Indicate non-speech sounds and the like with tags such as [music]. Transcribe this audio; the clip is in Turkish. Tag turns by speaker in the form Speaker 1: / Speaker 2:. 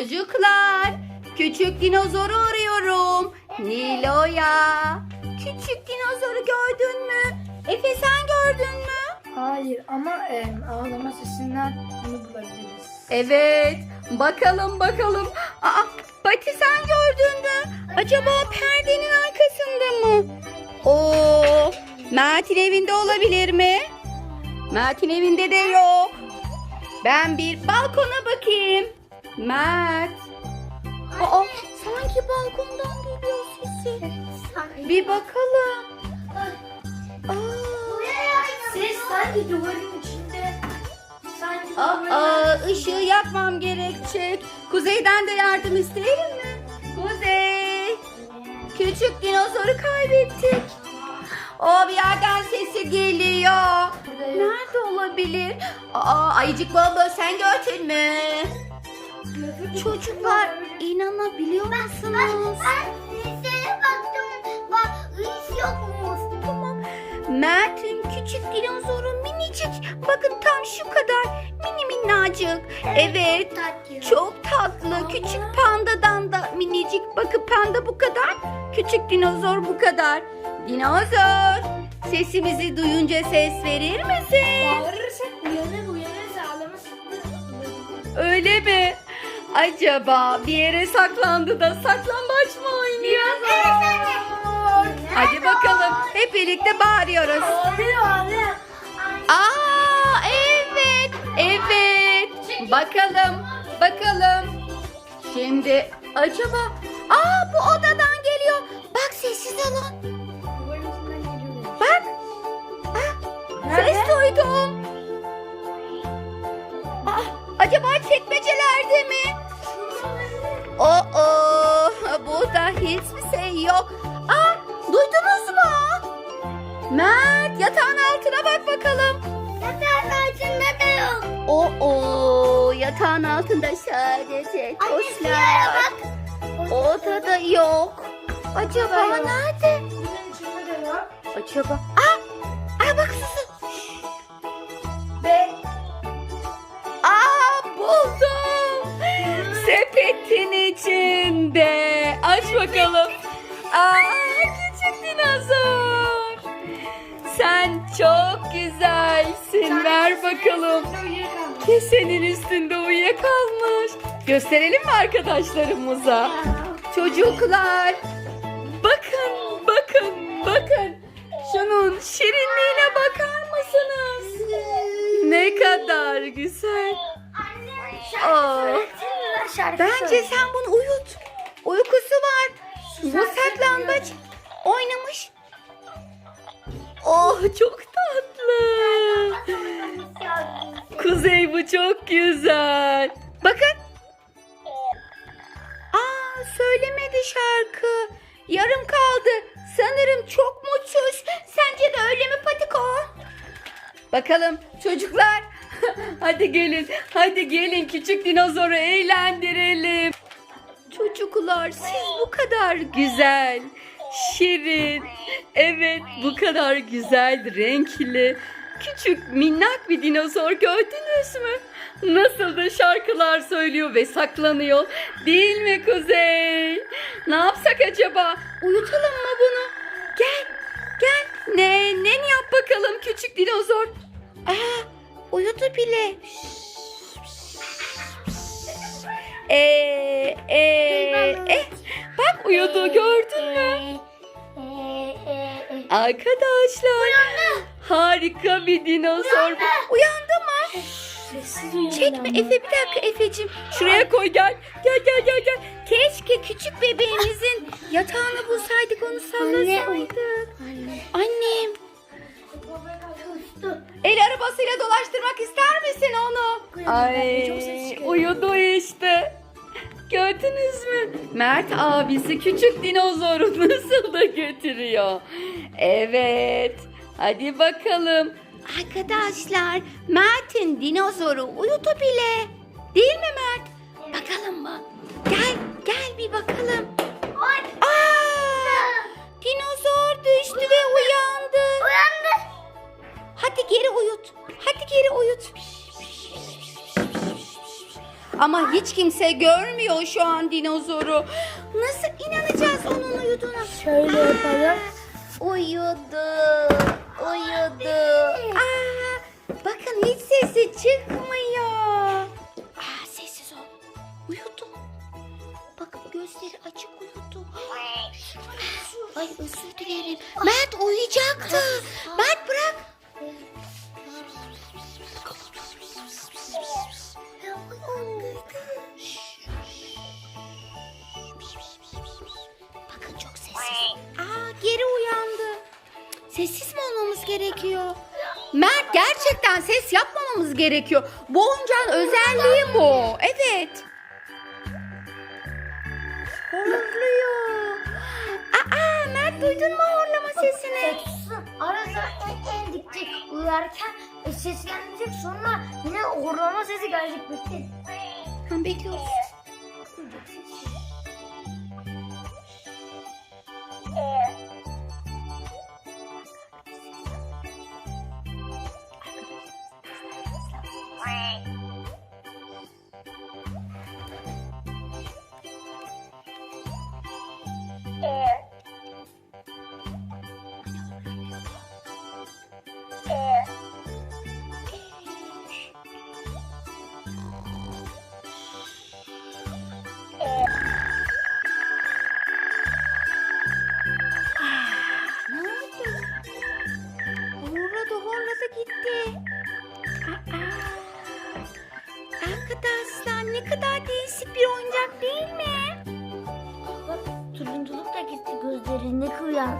Speaker 1: Çocuklar, küçük dinozoru arıyorum. Nilo'ya. Küçük dinozoru gördün mü? Efe sen gördün mü?
Speaker 2: Hayır ama e, ağlama sesinden bunu bulabiliriz.
Speaker 1: Evet. Bakalım bakalım. Aa, Pati sen gördün mü? Acaba perdenin arkasında mı? Oo, Mert'in evinde olabilir mi? Mert'in evinde de yok. Ben bir balkona bakayım. Mert. Aa, sanki balkondan geliyor sesi. Bir bakalım. Aa.
Speaker 2: Ses sanki duvarın içinde. Sanki duvarın
Speaker 1: Aa, ışığı yakmam gerekecek. Kuzeyden de yardım isteyelim mi? Kuzey. Küçük dinozoru kaybettik. O bir yerden sesi geliyor. Nerede olabilir? Aa, ayıcık baba sen gördün mü? Çocuklar inanabiliyor musunuz?
Speaker 3: Liseye baktım. Bak hiç yokmuş.
Speaker 1: Tamam. Mert'in küçük dinozoru minicik. Bakın tam şu kadar mini minnacık. Evet.
Speaker 3: Tatlı.
Speaker 1: Çok tatlı. Küçük pandadan da minicik. Bakın panda bu kadar. Küçük dinozor bu kadar. Dinozor. Sesimizi duyunca ses verir misin?
Speaker 2: Bağırırsak uyanır uyanırsa ağlaması
Speaker 1: Öyle mi? Acaba bir yere saklandı da saklambaç mı oynuyor? Hadi bakalım. Hep birlikte bağırıyoruz. Aa evet. Evet. Bakalım. Bakalım. Şimdi acaba Aa bu odadan geliyor. Bak sessiz olun. Bak. Ah, ses duydum. Aa, acaba çekmecelerde mi? Hiçbir şey yok. Aa, duydunuz mu? Mert yatağın altına bak bakalım.
Speaker 3: Yatağın altında da yok.
Speaker 1: Oo, yatağın altında sadece
Speaker 3: bak.
Speaker 1: Odada yok. Acaba nerede? Acaba? Aa bakalım. Aa küçük dinozor. Sen çok güzelsin. Ver bakalım. Kesenin üstünde uyuyakalmış. Gösterelim mi arkadaşlarımıza? Çocuklar. Bakın, bakın, bakın. Şunun şirinliğine bakar mısınız? Ne kadar güzel. Aa, bence sen bunu uyut. Bu saklambaç oynamış. Oh çok tatlı. Kuzey bu çok güzel. Bakın. Aa söylemedi şarkı. Yarım kaldı. Sanırım çok mutsuz. Sence de öyle mi Patiko? Bakalım çocuklar. [laughs] hadi gelin. Hadi gelin küçük dinozoru eğlendirelim. Çocuklar siz bu kadar güzel, şirin, evet bu kadar güzel, renkli, küçük minnak bir dinozor gördünüz mü? Nasıl da şarkılar söylüyor ve saklanıyor değil mi Kuzey? Ne yapsak acaba? Uyutalım mı bunu? Gel, gel. Ne, ne yap bakalım küçük dinozor? Aa, uyudu bile. Ee, ee, eh, bak uyudu gördün mü? Arkadaşlar harika bir dinozor. Uyandı mı? Çekme. Efe bir dakika Efe'cim. Şuraya koy gel. Gel gel gel gel. Keşke küçük bebeğimizin [laughs] yatağını bulsaydık onu sallasaydık.
Speaker 3: Anne.
Speaker 1: Annem el arabasıyla dolaştırmak ister misin onu?
Speaker 2: Ay,
Speaker 1: uyudu işte. Gördünüz mü? Mert abisi küçük dinozoru [laughs] nasıl da götürüyor. Evet. Hadi bakalım. Arkadaşlar Mert'in dinozoru uyudu bile. Değil mi Mert? Bakalım mı? Gel gel bir bakalım. Aa! Ama hiç kimse görmüyor şu an dinozoru. Nasıl inanacağız onun uyuduğuna?
Speaker 2: Şöyle yapalım.
Speaker 1: Uyudu. Uyudu. Aa, bakın hiç sesi çıkmıyor. Aa, sessiz ol. Uyudu. Bakın gözleri açık uyudu. Ay özür dilerim. Mert uyuyacaktı. Mert bırak. Bakın çok sessiz. Aa geri uyandı. Sessiz mi olmamız gerekiyor? Mert gerçekten ses yapmamamız gerekiyor. Bu oyuncağın özelliği bu. Evet. Horluyor. Aa Mert duydun mu horlama sesini?
Speaker 2: Sussun. Ara sıra en en dikecek. Uyarken ses gelmeyecek. Sonra yine horlama sesi gelecek. Bekleyin.
Speaker 1: Tamam bekliyoruz. Ne gitti. Aa, arkadaşlar ne kadar değişik bir oyuncak değil mi?
Speaker 2: Bak turunculuk da gitti. Gözlerinde kıyan.